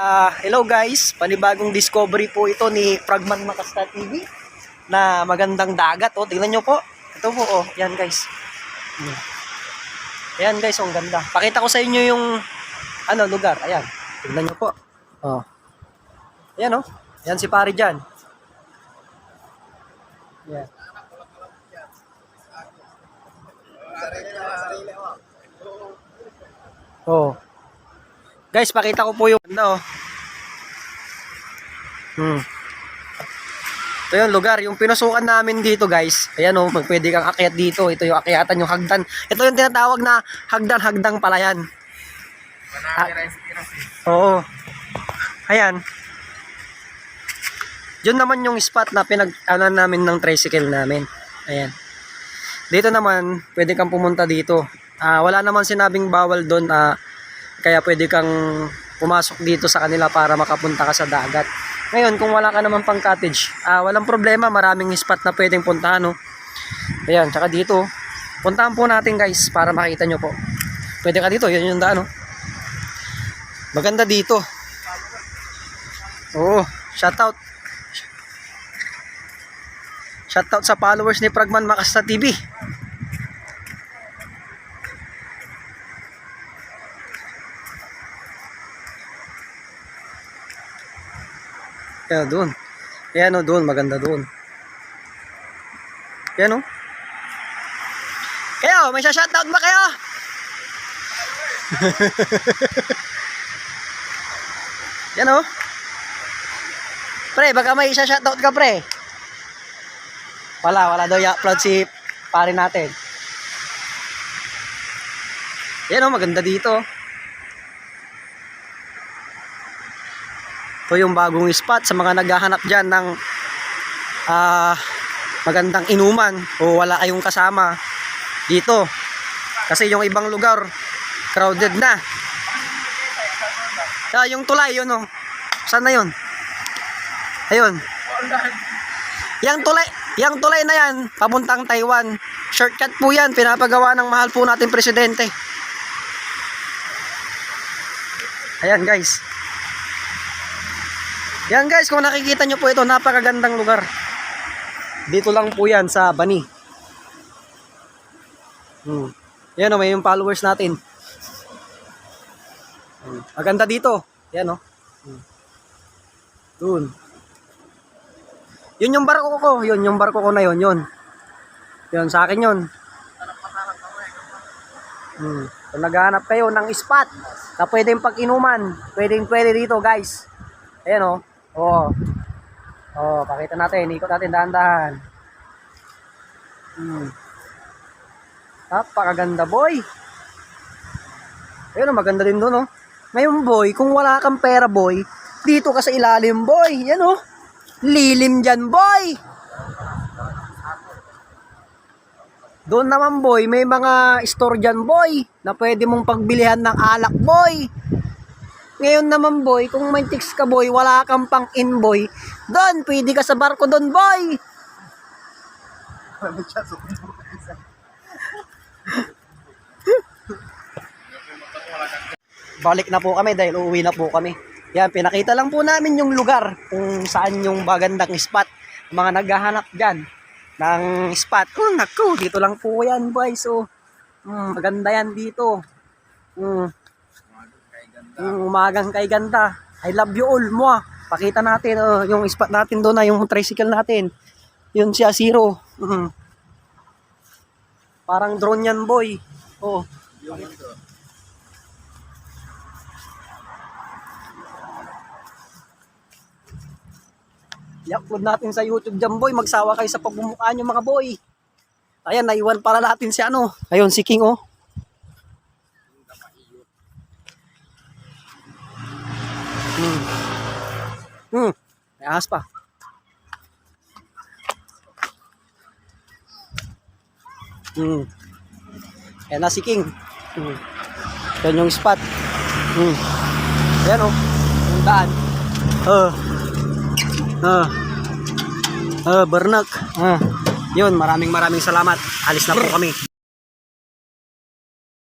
Ah, hello guys, panibagong discovery po ito ni Fragman Makasta TV na magandang dagat. Oh, tingnan nyo po. Ito po, oh. Yan guys. Ayan guys, oh, ang ganda. Pakita ko sa inyo yung ano, lugar. Ayan. Tingnan nyo po. Oh. Ayan oh. Ayan si pare dyan. Ayan. Oh. Guys, pakita ko po yung ano. Hmm. Ito yung lugar, yung pinusukan namin dito guys. Ayan o, oh, pwede kang akyat dito. Ito yung akyatan, yung hagdan. Ito yung tinatawag na hagdan-hagdang palayan. Ah, oo. Ayan. Yun naman yung spot na pinag ano namin ng tricycle namin. Ayan. Dito naman, pwede kang pumunta dito. Ah, wala naman sinabing bawal doon. Ah, kaya pwede kang pumasok dito sa kanila para makapunta ka sa dagat. Ngayon, kung wala ka naman pang cottage, ah, walang problema. Maraming spot na pwedeng puntahan. No? Ayan, tsaka dito. Puntahan po natin guys para makita nyo po. Pwede ka dito. Yun yung daan. No? Maganda dito. Oo, shoutout. Shoutout sa followers ni Pragman Makasta TV. Kaya doon. Ayan o, doon. Maganda doon. Ayan o. Kayo, may shoutout ba kayo? Yan o. Pre, baka may shoutout ka pre. Wala, wala daw i-upload si pare natin. Yan o, maganda dito. Ito yung bagong spot sa mga naghahanap dyan ng ah, magandang inuman o wala kayong kasama dito. Kasi yung ibang lugar, crowded na. Ah, yung tulay, yun oh. Saan na yun? Ayun. Yang tulay, yang tulay na yan, papuntang Taiwan. Shortcut po yan, pinapagawa ng mahal po natin presidente. Ayan guys. Yan guys, kung nakikita nyo po ito, napakagandang lugar. Dito lang po yan sa Bani. Hmm. Yan o, may yung followers natin. Hmm. Maganda dito. Yan o. Hmm. Doon. Yun yung barko ko. Yun yung barko ko na yun. Yun. Yun, sa akin yun. Hmm. Kung naghahanap kayo ng spot na pwedeng pag-inuman, pwedeng pwede dito guys. Ayan o. Oo. Oh, pakita natin. Ikot natin dahan-dahan. Hmm. Napakaganda boy. Ayun, maganda din doon, oh. Ngayon, boy, kung wala kang pera, boy, dito ka sa ilalim, boy. Yan, oh. Lilim dyan, boy. Doon naman, boy, may mga store dyan, boy, na pwede mong pagbilihan ng alak, boy. Ngayon naman, boy, kung may tics ka, boy, wala kang pang in, boy, doon, pwede ka sa barko doon, boy. Balik na po kami dahil uuwi na po kami. Yan, pinakita lang po namin yung lugar kung saan yung magandang spot. Mga naghahanap dyan ng spot. Oh, naku, dito lang po yan, boys. So, mm, maganda yan dito. Mm. Mm, umagang kay ganda. I love you all mo. Pakita natin oh, yung spot natin doon na yung tricycle natin. Yun siya zero. Mm. Parang drone yan, boy. Oh. I-upload natin sa YouTube dyan, boy. Magsawa kayo sa pagbumukaan nyo, mga boy. Ayan, naiwan para natin si ano. Ayun, si King, oh. Hmm. Hmm. May ahas pa. Hmm. Ayan na si King. Hmm. Yan yung spot. Hmm. Ayan, oh. Yung daan. Uh. Ah. Ah, Barnak. Ah. Yun, maraming maraming salamat. Alis na po kami.